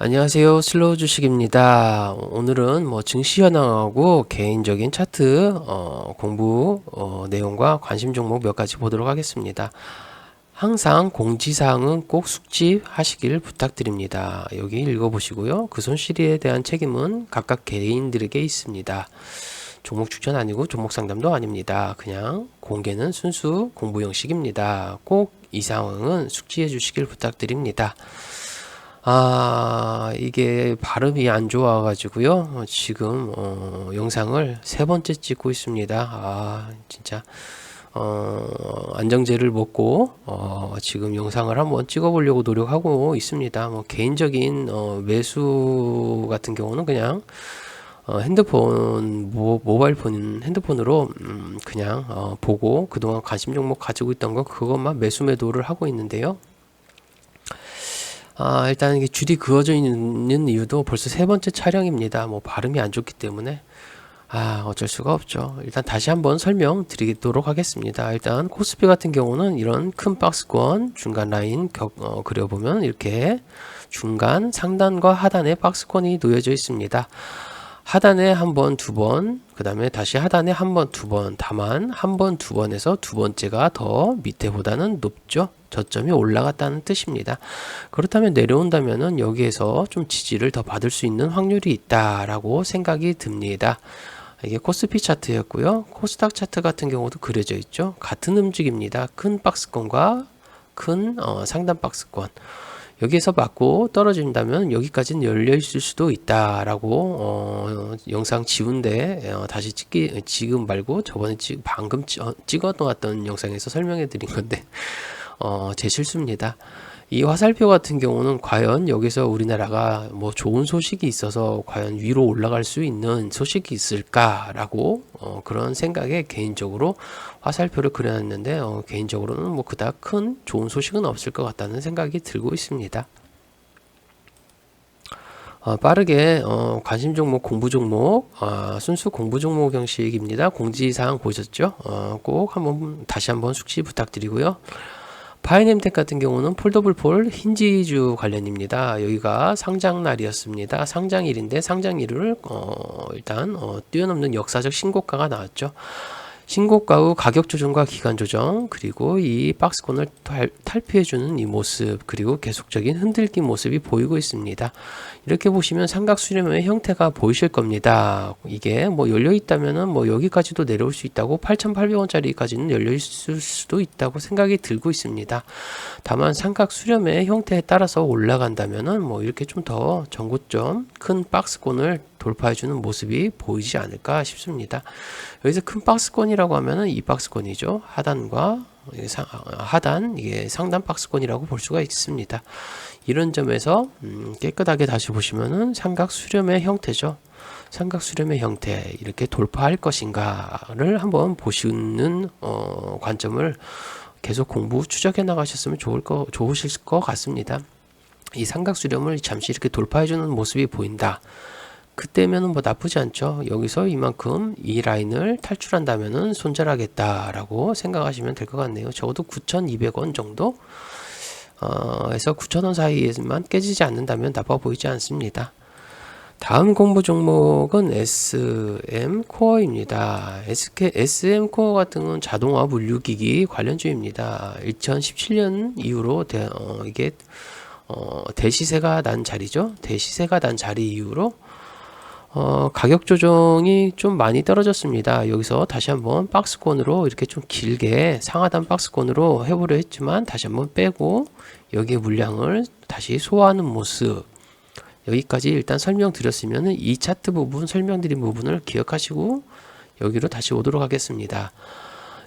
안녕하세요. 슬로우 주식입니다. 오늘은 뭐 증시 현황하고 개인적인 차트 어, 공부 어, 내용과 관심 종목 몇 가지 보도록 하겠습니다. 항상 공지사항은 꼭 숙지하시길 부탁드립니다. 여기 읽어보시고요. 그 손실에 대한 책임은 각각 개인들에게 있습니다. 종목 추천 아니고 종목 상담도 아닙니다. 그냥 공개는 순수 공부 형식입니다. 꼭 이 상황은 숙지해 주시길 부탁드립니다. 아, 이게 발음이 안 좋아가지고요. 어, 지금, 어, 영상을 세 번째 찍고 있습니다. 아, 진짜, 어, 안정제를 먹고, 어, 지금 영상을 한번 찍어보려고 노력하고 있습니다. 뭐, 개인적인, 어, 매수 같은 경우는 그냥, 어, 핸드폰, 모, 모바일 폰, 핸드폰으로, 음, 그냥, 어, 보고, 그동안 관심 종목 가지고 있던 거, 그것만 매수 매도를 하고 있는데요. 아, 일단 이게 줄이 그어져 있는 이유도 벌써 세 번째 촬영입니다. 뭐 발음이 안 좋기 때문에 아, 어쩔 수가 없죠. 일단 다시 한번 설명드리도록 하겠습니다. 일단 코스피 같은 경우는 이런 큰 박스권 중간 라인 격, 어, 그려보면 이렇게 중간 상단과 하단에 박스권이 놓여져 있습니다. 하단에 한 번, 두 번, 그 다음에 다시 하단에 한 번, 두 번, 다만 한 번, 두 번에서 두 번째가 더 밑에보다는 높죠. 저점이 올라갔다는 뜻입니다. 그렇다면 내려온다면은 여기에서 좀 지지를 더 받을 수 있는 확률이 있다라고 생각이 듭니다. 이게 코스피 차트였고요. 코스닥 차트 같은 경우도 그려져 있죠. 같은 움직입니다. 큰 박스권과 큰 어, 상단 박스권. 여기에서 맞고 떨어진다면 여기까지는 열려 있을 수도 있다라고 어, 영상 지운데 어, 다시 찍기 지금 말고 저번에 찍, 방금 어, 찍어 놓았던 영상에서 설명해 드린 건데 어, 제 실수입니다. 이 화살표 같은 경우는 과연 여기서 우리나라가 뭐 좋은 소식이 있어서 과연 위로 올라갈 수 있는 소식이 있을까라고 어, 그런 생각에 개인적으로 화살표를 그려놨는데 어, 개인적으로는 뭐 그닥 큰 좋은 소식은 없을 것 같다는 생각이 들고 있습니다. 어, 빠르게 어, 관심 종목, 공부 종목, 어, 순수 공부 종목 형식입니다. 공지사항 보셨죠? 어, 꼭 한번 다시 한번 숙지 부탁드리고요. 파이넴텍 같은 경우는 폴더블 폴 힌지주 관련입니다. 여기가 상장 날이었습니다. 상장일인데 상장일을 어, 일단 어, 뛰어넘는 역사적 신고가가 나왔죠. 신고가 후 가격 조정과 기간 조정 그리고 이 박스권을 탈, 탈피해주는 이 모습 그리고 계속적인 흔들기 모습이 보이고 있습니다. 이렇게 보시면 삼각 수렴의 형태가 보이실 겁니다. 이게 뭐 열려 있다면은 뭐 여기까지도 내려올 수 있다고 8,800원짜리까지는 열려 있을 수도 있다고 생각이 들고 있습니다. 다만 삼각 수렴의 형태에 따라서 올라간다면은 뭐 이렇게 좀 더 전고점 큰 박스권을 돌파해주는 모습이 보이지 않을까 싶습니다. 여기서 큰 박스권이라고 하면은 이 박스권이죠. 하단과 하단 이게 상단 박스권이라고 볼 수가 있습니다. 이런 점에서 음, 깨끗하게 다시 보시면은 삼각 수렴의 형태죠. 삼각 수렴의 형태 이렇게 돌파할 것인가를 한번 보시는 어, 관점을 계속 공부 추적해 나가셨으면 좋을 거 좋으실 것 같습니다. 이 삼각 수렴을 잠시 이렇게 돌파해 주는 모습이 보인다. 그때면은 뭐 나쁘지 않죠. 여기서 이만큼 이 라인을 탈출한다면은 손절하겠다라고 생각하시면 될 것 같네요. 적어도 9,200원 정도 어, 해서 9,000원 사이에만 깨지지 않는다면 나빠 보이지 않습니다. 다음 공부 종목은 SM 코어입니다. SK, SM 코어 같은 건 자동화 물류기기 관련주입니다. 2017년 이후로 대, 어, 이게 어, 대시세가 난 자리죠. 대시세가 난 자리 이후로 어, 가격 조정이 좀 많이 떨어졌습니다. 여기서 다시 한번 박스권으로 이렇게 좀 길게 상하단 박스권으로 해보려 했지만 다시 한번 빼고 여기에 물량을 다시 소화하는 모습 여기까지 일단 설명드렸으면 이 차트 부분 설명드린 부분을 기억하시고 여기로 다시 오도록 하겠습니다.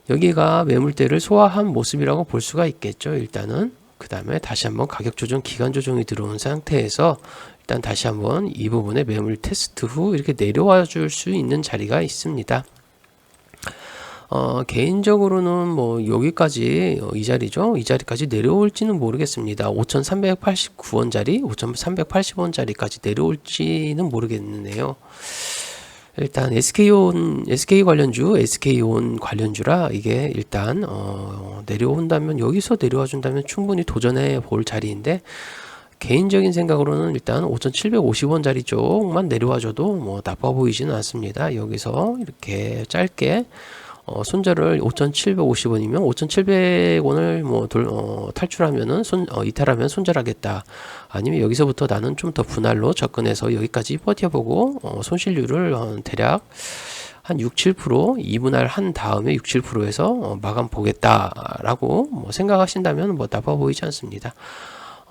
여기가 매물대를 소화한 모습이라고 볼 수가 있겠죠. 일단은 그 다음에 다시 한번 가격 조정 기간 조정이 들어온 상태에서 일단 다시 한번 이 부분에 매물 테스트 후 이렇게 내려와 줄 수 있는 자리가 있습니다. 어, 개인적으로는 뭐 여기까지 어, 이 자리죠. 이 자리까지 내려올지는 모르겠습니다. 5,389원짜리, 5,380원짜리까지 내려올지는 모르겠네요. 일단 SK온 SK 관련주, SK온 관련주라 이게 일단 어, 내려온다면 여기서 내려와 준다면 충분히 도전해 볼 자리인데 개인적인 생각으로는 일단 5,750원짜리 쪽만 내려와줘도 뭐 나빠 보이지는 않습니다. 여기서 이렇게 짧게 어, 손절을 5,750원이면 5,700원을 뭐 돌, 어, 탈출하면은 손, 어, 이탈하면 손절하겠다. 아니면 여기서부터 나는 좀 더 분할로 접근해서 여기까지 버텨보고 어, 손실률을 어, 대략 한 6, 7% 2분할 한 다음에 6, 7%에서 어, 마감 보겠다라고 뭐 생각하신다면 뭐 나빠 보이지 않습니다.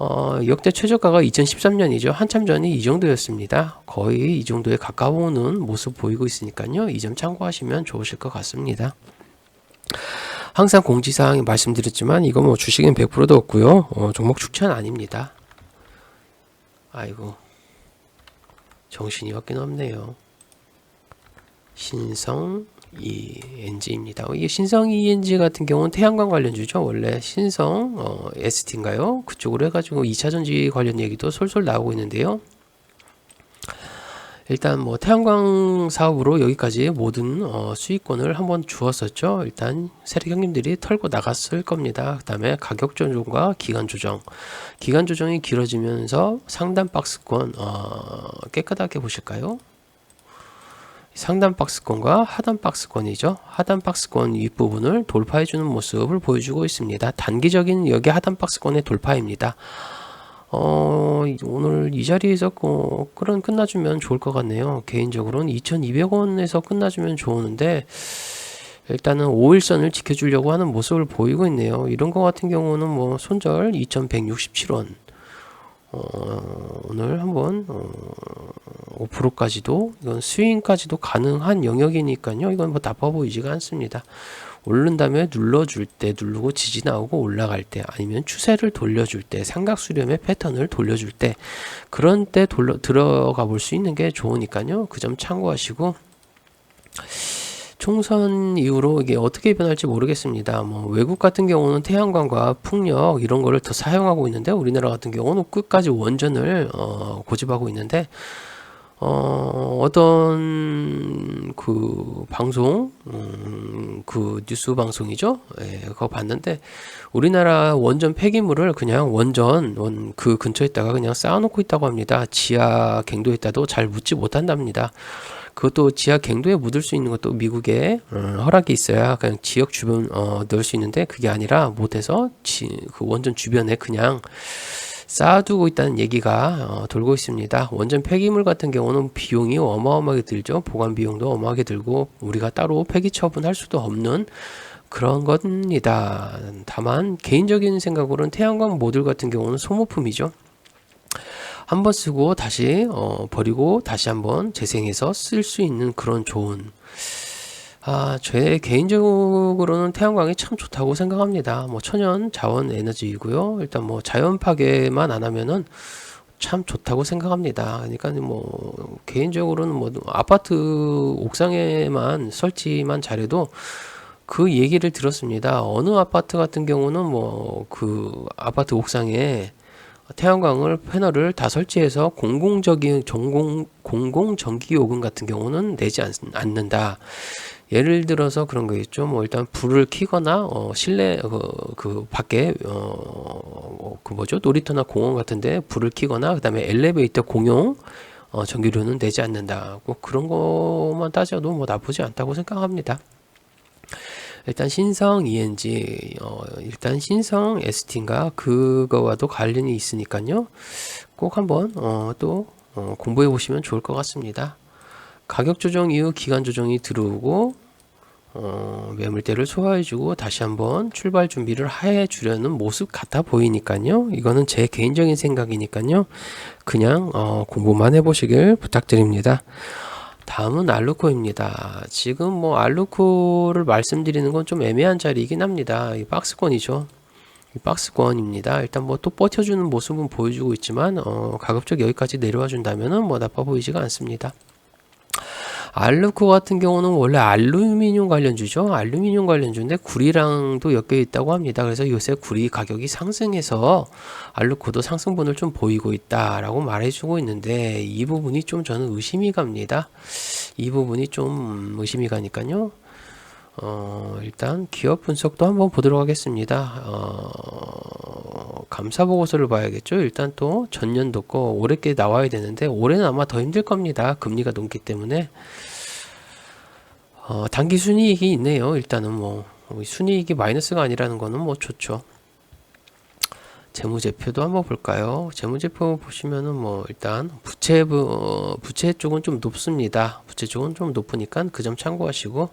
어, 역대 최저가가 2013년이죠. 한참 전이 이 정도였습니다. 거의 이 정도에 가까워오는 모습 보이고 있으니까요. 이 점 참고하시면 좋으실 것 같습니다. 항상 공지사항 말씀드렸지만 이거 뭐 주식은 100%도 없고요. 어, 종목 추천 아닙니다. 아이고 정신이 없긴 없네요. 신성 ENG입니다. 이 신성 ENG 같은 경우는 태양광 관련주죠. 원래 신성 어, ST인가요? 그쪽으로 해가지고 2차 전지 관련 얘기도 솔솔 나오고 있는데요. 일단 뭐 태양광 사업으로 여기까지 모든 어, 수익권을 한번 주었었죠. 일단 세력 형님들이 털고 나갔을 겁니다. 그 다음에 가격 조정과 기간 조정, 기간 조정이 길어지면서 상단 박스권 어, 깨끗하게 보실까요? 상단 박스권과 하단 박스권이죠. 하단 박스권 윗부분을 돌파해주는 모습을 보여주고 있습니다. 단기적인 여기 하단 박스권의 돌파입니다. 어, 오늘 이 자리에서 어, 끌은 끝나주면 좋을 것 같네요. 개인적으로는 2,200원에서 끝나주면 좋은데, 일단은 5일선을 지켜주려고 하는 모습을 보이고 있네요. 이런 거 같은 경우는 뭐 손절 2,167원. 어, 오늘 한번 어, 5%까지도 이건 스윙까지도 가능한 영역이니까요. 이건 뭐 나빠 보이지가 않습니다. 오른 다음에 눌러줄 때 누르고 지지 나오고 올라갈 때 아니면 추세를 돌려줄 때 삼각 수렴의 패턴을 돌려줄 때 그런 때 돌려, 들어가 볼 수 있는 게 좋으니까요. 그 점 참고하시고 총선 이후로 이게 어떻게 변할지 모르겠습니다. 뭐 외국 같은 경우는 태양광과 풍력 이런 거를 더 사용하고 있는데 우리나라 같은 경우는 끝까지 원전을 어, 고집하고 있는데 어, 어떤 그 방송, 음, 그 뉴스 방송이죠. 예, 그거 봤는데 우리나라 원전 폐기물을 그냥 원전 원, 그 근처에다가 그냥 쌓아놓고 있다고 합니다. 지하 갱도에다도 잘 묻지 못한답니다. 그것도 지하 갱도에 묻을 수 있는 것도 미국에 어, 허락이 있어야 그냥 지역 주변 어, 넣을 수 있는데 그게 아니라 못해서 지, 그 원전 주변에 그냥 쌓아두고 있다는 얘기가 어, 돌고 있습니다. 원전 폐기물 같은 경우는 비용이 어마어마하게 들죠. 보관 비용도 어마하게 들고 우리가 따로 폐기 처분할 수도 없는 그런 겁니다. 다만 개인적인 생각으로는 태양광 모듈 같은 경우는 소모품이죠. 한 번 쓰고 다시 어, 버리고 다시 한번 재생해서 쓸 수 있는 그런 좋은 아, 제 개인적으로는 태양광이 참 좋다고 생각합니다. 뭐 천연 자원 에너지이고요. 일단 뭐 자연 파괴만 안 하면은 참 좋다고 생각합니다. 그러니까 뭐 개인적으로는 뭐 아파트 옥상에만 설치만 잘해도 그 얘기를 들었습니다. 어느 아파트 같은 경우는 뭐 그 아파트 옥상에 태양광을 패널을 다 설치해서 공공적인 전공 공공 전기 요금 같은 경우는 내지 않, 않는다. 예를 들어서 그런 거겠죠. 뭐 일단 불을 켜거나 어 실내 그, 그 밖에 어그 뭐죠 놀이터나 공원 같은데 불을 켜거나 그다음에 엘리베이터 공용 어 전기료는 내지 않는다. 뭐 그런 것만 따져도 뭐 나쁘지 않다고 생각합니다. 일단 신성 ENG 어 일단 신성 ST인가 그거와도 관련이 있으니까요. 꼭 한번 어 또 어 공부해 보시면 좋을 것 같습니다. 가격 조정 이후 기간 조정이 들어오고 어, 매물대를 소화해주고 다시 한번 출발 준비를 해주려는 모습 같아 보이니까요. 이거는 제 개인적인 생각이니까요. 그냥 어, 공부만 해보시길 부탁드립니다. 다음은 알루코입니다. 지금 뭐 알루코를 말씀드리는 건 좀 애매한 자리이긴 합니다. 이 박스권이죠. 이 박스권입니다. 일단 뭐 또 버텨주는 모습은 보여주고 있지만 어, 가급적 여기까지 내려와 준다면은 뭐 나빠 보이지가 않습니다. 알루코 같은 경우는 원래 알루미늄 관련주죠. 알루미늄 관련주인데 구리랑도 엮여 있다고 합니다. 그래서 요새 구리 가격이 상승해서 알루코도 상승분을 좀 보이고 있다라고 말해주고 있는데 이 부분이 좀 저는 의심이 갑니다. 이 부분이 좀 의심이 가니까요. 어, 일단 기업 분석도 한번 보도록 하겠습니다. 어, 감사 보고서를 봐야겠죠. 일단 또 전년도 거 올해 게 나와야 되는데 올해는 아마 더 힘들 겁니다. 금리가 높기 때문에 어, 단기 순이익이 있네요. 일단은 뭐 순이익이 마이너스가 아니라는 거는 뭐 좋죠. 재무제표도 한번 볼까요? 재무제표 보시면은 뭐 일단 부채 부, 부채 쪽은 좀 높습니다. 부채 쪽은 좀 높으니까 그 점 참고하시고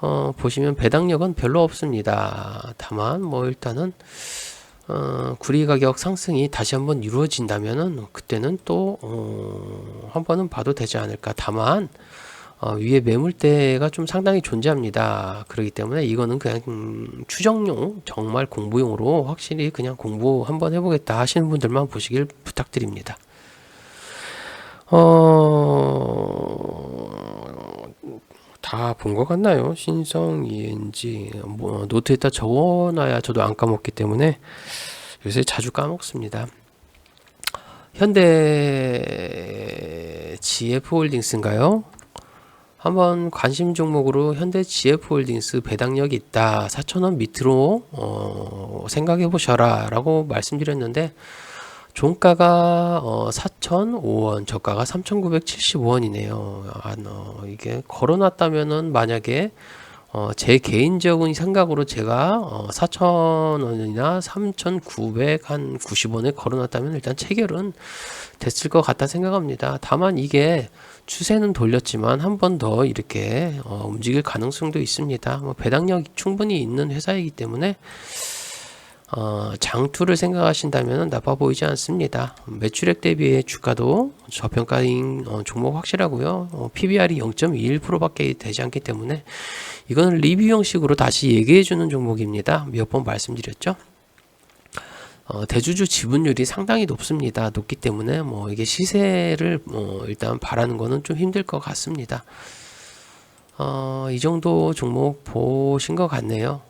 어, 보시면 배당력은 별로 없습니다. 다만 뭐 일단은 어, 구리 가격 상승이 다시 한번 이루어진다면은 그때는 또 어, 한 번은 봐도 되지 않을까. 다만 어, 위에 매물대가 좀 상당히 존재합니다. 그렇기 때문에 이거는 그냥 음, 추정용 정말 공부용으로 확실히 그냥 공부 한번 해보겠다 하시는 분들만 보시길 부탁드립니다. 어, 다 본 것 같나요? 신성, ENG, 뭐, 노트에다 적어놔야 저도 안 까먹기 때문에 요새 자주 까먹습니다. 현대 GF홀딩스인가요? 한번 관심 종목으로 현대 GF홀딩스 배당력이 있다. 4천원 밑으로 어, 생각해 보셔라 라고 말씀드렸는데 종가가 어, 4,005원, 저가가 3,975원이네요. 아, 어, 이게 걸어놨다면은 만약에 어, 제 개인적인 생각으로 제가 어, 4,000원이나 3,900한 90원에 걸어놨다면 일단 체결은 됐을 것 같다 생각합니다. 다만 이게 추세는 돌렸지만 한 번 더 이렇게 어, 움직일 가능성도 있습니다. 뭐 배당력 충분히 있는 회사이기 때문에 어, 장투를 생각하신다면 나빠 보이지 않습니다. 매출액 대비의 주가도 저평가인 어, 종목 확실하고요. 어, PBR이 0.21%밖에 되지 않기 때문에 이거는 리뷰 형식으로 다시 얘기해 주는 종목입니다. 몇 번 말씀드렸죠. 어, 대주주 지분율이 상당히 높습니다. 높기 때문에 뭐 이게 시세를 뭐 일단 바라는 거는 좀 힘들 것 같습니다. 어, 이 정도 종목 보신 것 같네요.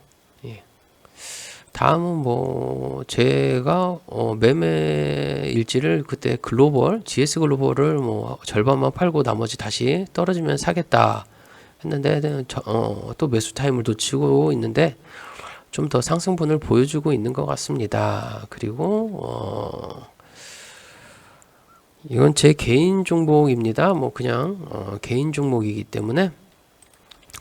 예. 다음은 뭐 제가 어, 매매 일지를 그때 글로벌 GS 글로벌을 뭐 절반만 팔고 나머지 다시 떨어지면 사겠다 했는데 어, 또 매수 타임을 놓치고 있는데 좀 더 상승분을 보여주고 있는 것 같습니다. 그리고 어, 이건 제 개인 종목입니다. 뭐 그냥 어, 개인 종목이기 때문에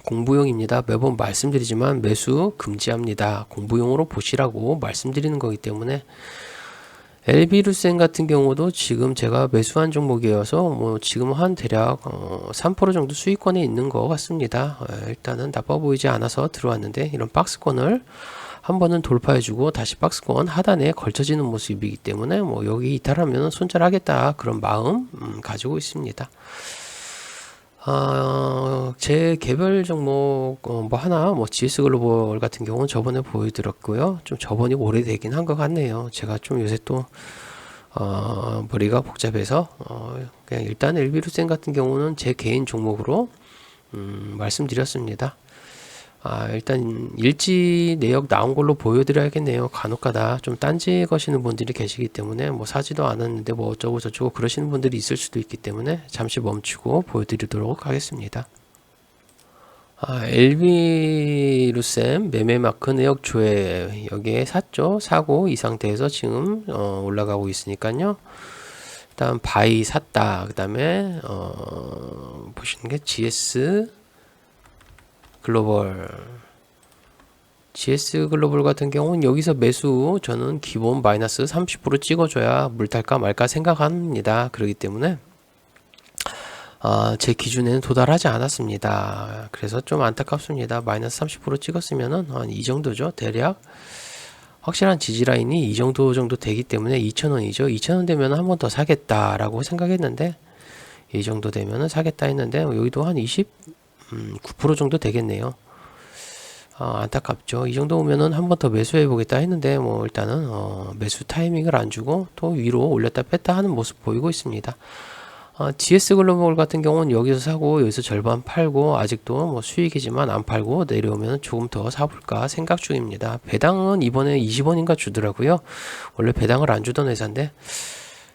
공부용입니다. 매번 말씀드리지만 매수 금지합니다. 공부용으로 보시라고 말씀드리는 거기 때문에 엘비루센 같은 경우도 지금 제가 매수한 종목이어서 뭐 지금 한 대략 어, 3% 정도 수익권에 있는 것 같습니다. 어, 일단은 나빠 보이지 않아서 들어왔는데 이런 박스권을 한 번은 돌파해주고 다시 박스권 하단에 걸쳐지는 모습이기 때문에 뭐 여기 이탈하면 손절하겠다 그런 마음 음, 가지고 있습니다. 어, 제 개별 종목 어, 뭐 하나 뭐 GS 글로벌 같은 경우는 저번에 보여드렸고요. 좀 저번이 오래되긴 한 것 같네요. 제가 좀 요새 또 어, 머리가 복잡해서 어, 그냥 일단 엘비루센 같은 경우는 제 개인 종목으로 음, 말씀드렸습니다. 아, 일단 일지 내역 나온 걸로 보여드려야겠네요. 간혹가다 좀 딴지 거시는 분들이 계시기 때문에 뭐 사지도 않았는데 뭐 어쩌고 저쩌고 그러시는 분들이 있을 수도 있기 때문에 잠시 멈추고 보여드리도록 하겠습니다. 아, LB 루셈 매매 마크 내역 조회 여기에 샀죠. 사고 이 상태에서 지금 어, 올라가고 있으니까요. 일단 바이 샀다. 그 다음에 어, 보시는 게 GS 글로벌 GS 글로벌 같은 경우는 여기서 매수 저는 기본 마이너스 30% 찍어줘야 물탈까 말까 생각합니다. 그렇기 때문에 아, 제 기준에는 도달하지 않았습니다. 그래서 좀 안타깝습니다. 마이너스 30% 찍었으면은 한 이 정도죠. 대략 확실한 지지 라인이 이 정도 정도 되기 때문에 2,000원이죠. 2,000원 되면 한 번 더 사겠다라고 생각했는데 이 정도 되면은 사겠다 했는데 여기도 한 20, 음, 9% 정도 되겠네요. 어, 안타깝죠. 이 정도 오면은 한 번 더 매수해 보겠다 했는데 뭐 일단은 어, 매수 타이밍을 안 주고 또 위로 올렸다 뺐다 하는 모습 보이고 있습니다. 어, GS 글로벌 같은 경우는 여기서 사고 여기서 절반 팔고 아직도 뭐 수익이지만 안 팔고 내려오면 조금 더 사볼까 생각 중입니다. 배당은 이번에 20원인가 주더라고요. 원래 배당을 안 주던 회사인데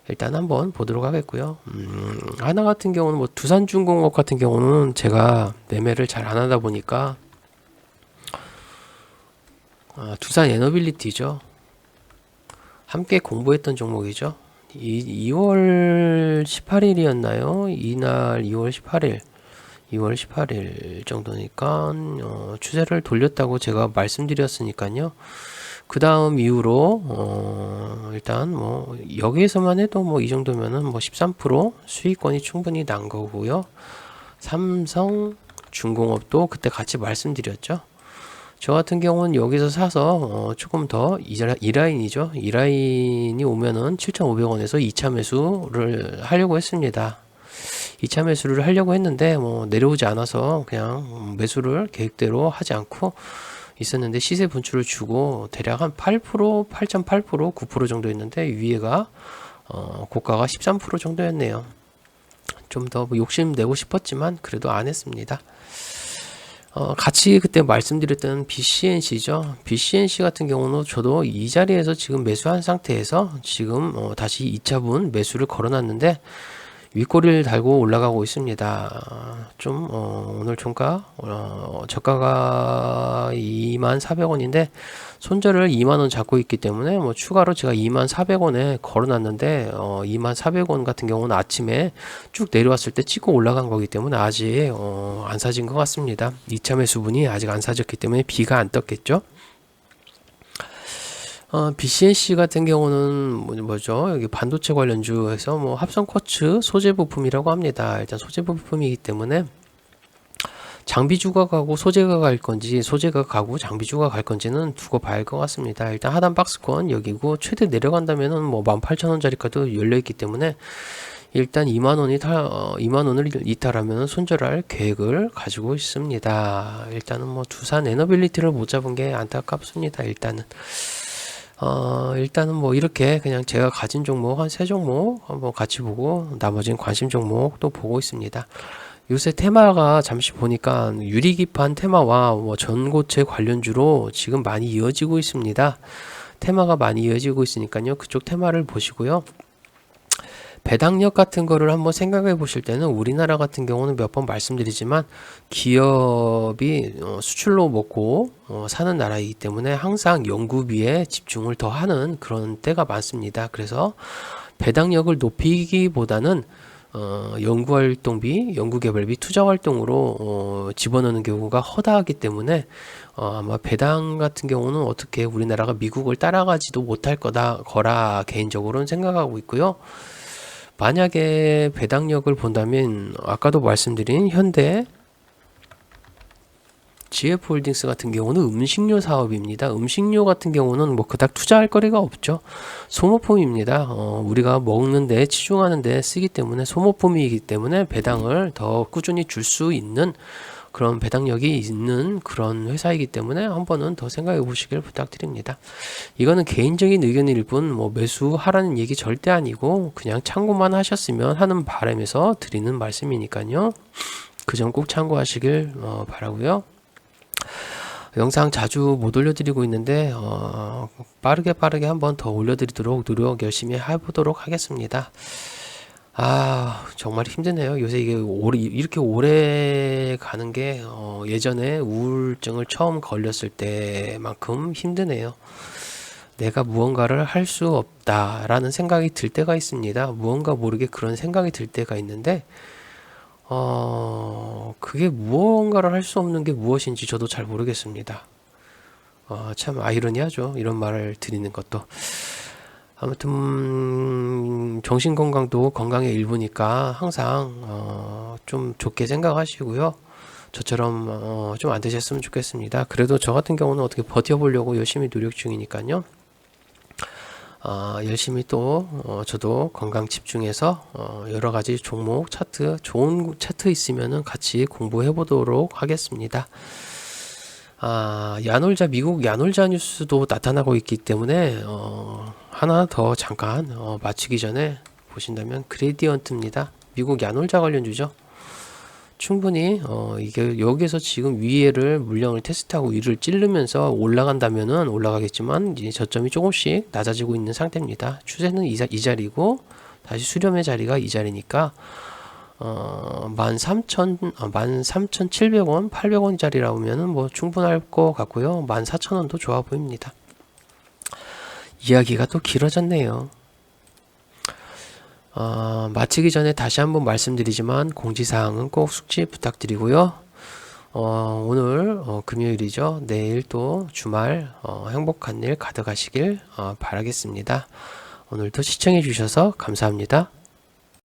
일단 한번 보도록 하겠고요. 음, 하나 같은 경우는 뭐 두산중공업 같은 경우는 제가 매매를 잘 안 하다 보니까 아, 두산 에너빌리티죠. 함께 공부했던 종목이죠. 이, 2월 18일이었나요? 이날 2월 18일, 2월 18일 정도니까 어, 추세를 돌렸다고 제가 말씀드렸으니까요. 그 다음 이후로 어, 일단 뭐 여기에서만 해도 뭐 이 정도면은 뭐 13% 수익권이 충분히 난 거고요. 삼성 중공업도 그때 같이 말씀드렸죠. 저 같은 경우는 여기서 사서 어, 조금 더 이라인이죠. 이라인이 오면은 7,500원에서 2차 매수를 하려고 했습니다. 2차 매수를 하려고 했는데 뭐 내려오지 않아서 그냥 매수를 계획대로 하지 않고 있었는데 시세 분출을 주고 대략 한 8%, 8.8%, 9% 정도 였는데 위에가 어, 고가가 13% 정도였네요. 좀 더 욕심 내고 싶었지만 그래도 안 했습니다. 어, 같이 그때 말씀드렸던 BCNC죠. BCNC 같은 경우는 저도 이 자리에서 지금 매수한 상태에서 지금 어, 다시 2차분 매수를 걸어놨는데 윗꼬리를 달고 올라가고 있습니다. 좀 어, 오늘 종가 어, 저가가 24,400원인데 손절을 2만 원 잡고 있기 때문에 뭐 추가로 제가 24,400원에 걸어놨는데 어, 24,400원 같은 경우는 아침에 쭉 내려왔을 때 찍고 올라간 거기 때문에 아직 어, 안 사진 것 같습니다. 2차 매수분이 아직 안 사졌기 때문에 비가 안 떴겠죠. 어, BCNC 같은 경우는 뭐- 뭐죠? 여기 반도체 관련주에서 뭐 합성 쿼츠 소재 부품이라고 합니다. 일단 소재 부품이기 때문에 장비주가 가고 소재가 갈 건지 소재가 가고 장비주가 갈 건지는 두고 봐야 할 것 같습니다. 일단 하단 박스권 여기고 최대 내려간다면은 뭐 18,000원짜리까지 열려 있기 때문에 일단 2만 원이 타, 어, 2만 원을 이탈하면 손절할 계획을 가지고 있습니다. 일단은 뭐 두산 에너빌리티를 못 잡은 게 안타깝습니다. 일단은. 어, 일단은 뭐 이렇게 그냥 제가 가진 종목 한 세 종목 한번 같이 보고 나머지는 관심 종목도 보고 있습니다. 요새 테마가 잠시 보니까 유리기판 테마와 뭐 전고체 관련주로 지금 많이 이어지고 있습니다. 테마가 많이 이어지고 있으니까요. 그쪽 테마를 보시고요. 배당력 같은 거를 한번 생각해 보실 때는 우리나라 같은 경우는 몇 번 말씀드리지만 기업이 어, 수출로 먹고 어, 사는 나라이기 때문에 항상 연구비에 집중을 더 하는 그런 때가 많습니다. 그래서 배당력을 높이기보다는 어, 연구활동비, 연구개발비, 투자활동으로 어, 집어넣는 경우가 허다하기 때문에 어, 아마 배당 같은 경우는 어떻게 우리나라가 미국을 따라가지도 못할 거다 거라 개인적으로는 생각하고 있고요. 만약에 배당력을 본다면 아까도 말씀드린 현대 GF홀딩스 같은 경우는 음식료 사업입니다. 음식료 같은 경우는 뭐 그닥 투자할 거리가 없죠. 소모품입니다. 어, 우리가 먹는데 치중하는데 쓰기 때문에 소모품이기 때문에 배당을 더 꾸준히 줄 수 있는 그런 배당력이 있는 그런 회사이기 때문에 한 번은 더 생각해 보시길 부탁드립니다. 이거는 개인적인 의견일 뿐 뭐 매수하라는 얘기 절대 아니고 그냥 참고만 하셨으면 하는 바람에서 드리는 말씀이니까요. 그 점 꼭 참고하시길 어, 바라고요. 영상 자주 못 올려드리고 있는데 어, 빠르게 빠르게 한번 더 올려드리도록 노력 열심히 해보도록 하겠습니다. 아 정말 힘드네요. 요새 이게 오래, 이렇게 오래 가는 게 어, 예전에 우울증을 처음 걸렸을 때만큼 힘드네요. 내가 무언가를 할 수 없다라는 생각이 들 때가 있습니다. 무언가 모르게 그런 생각이 들 때가 있는데 어, 그게 무언가를 할 수 없는 게 무엇인지 저도 잘 모르겠습니다. 어, 참 아이러니하죠. 이런 말을 드리는 것도. 아무튼 음, 정신 건강도 건강의 일부니까 항상 어, 좀 좋게 생각하시고요. 저처럼 어, 좀 안 되셨으면 좋겠습니다. 그래도 저 같은 경우는 어떻게 버텨보려고 열심히 노력 중이니까요. 어, 열심히 또 어, 저도 건강 집중해서 어, 여러 가지 종목 차트 좋은 차트 있으면은 같이 공부해 보도록 하겠습니다. 아, 야놀자 미국 야놀자 뉴스도 나타나고 있기 때문에 어, 하나 더 잠깐 어, 마치기 전에 보신다면 그레디언트입니다. 미국 야놀자 관련주죠. 충분히 어 이게 여기서 지금 위에를 물량을 테스트하고 위를 찌르면서 올라간다면은 올라가겠지만 이제 저점이 조금씩 낮아지고 있는 상태입니다. 추세는 이, 자, 이 자리고 다시 수렴의 자리가 이 자리니까 어, 13,000, 어, 13,700원, 800원짜리 나오면은 뭐 충분할 것 같고요. 14,000원도 좋아 보입니다. 이야기가 또 길어졌네요. 어, 마치기 전에 다시 한번 말씀드리지만 공지사항은 꼭 숙지 부탁드리고요. 어, 오늘 어, 금요일이죠. 내일 또 주말 어, 행복한 일 가득하시길 어, 바라겠습니다. 오늘도 시청해 주셔서 감사합니다.